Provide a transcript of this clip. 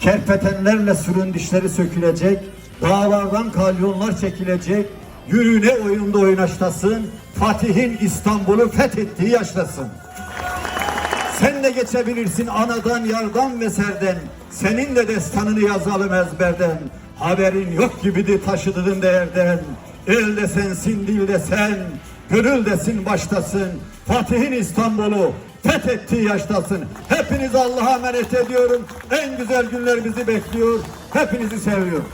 fetenlerle sürün dişleri sökülecek, dağlardan kalyonlar çekilecek, yürüne oyunda oynaştasın, Fatih'in İstanbul'u fethettiği yaştasın. Sen de geçebilirsin anadan, yardan ve serden. Senin de destanını yazalım ezberden. Haberin yok gibiydi taşıdığın değerden. Elde sensin, dilde sen. Gönüldesin, baştasın. Fatih'in İstanbul'u fethettiği yaştasın. Hepinizi Allah'a emanet ediyorum. En güzel günler bizi bekliyor. Hepinizi seviyorum.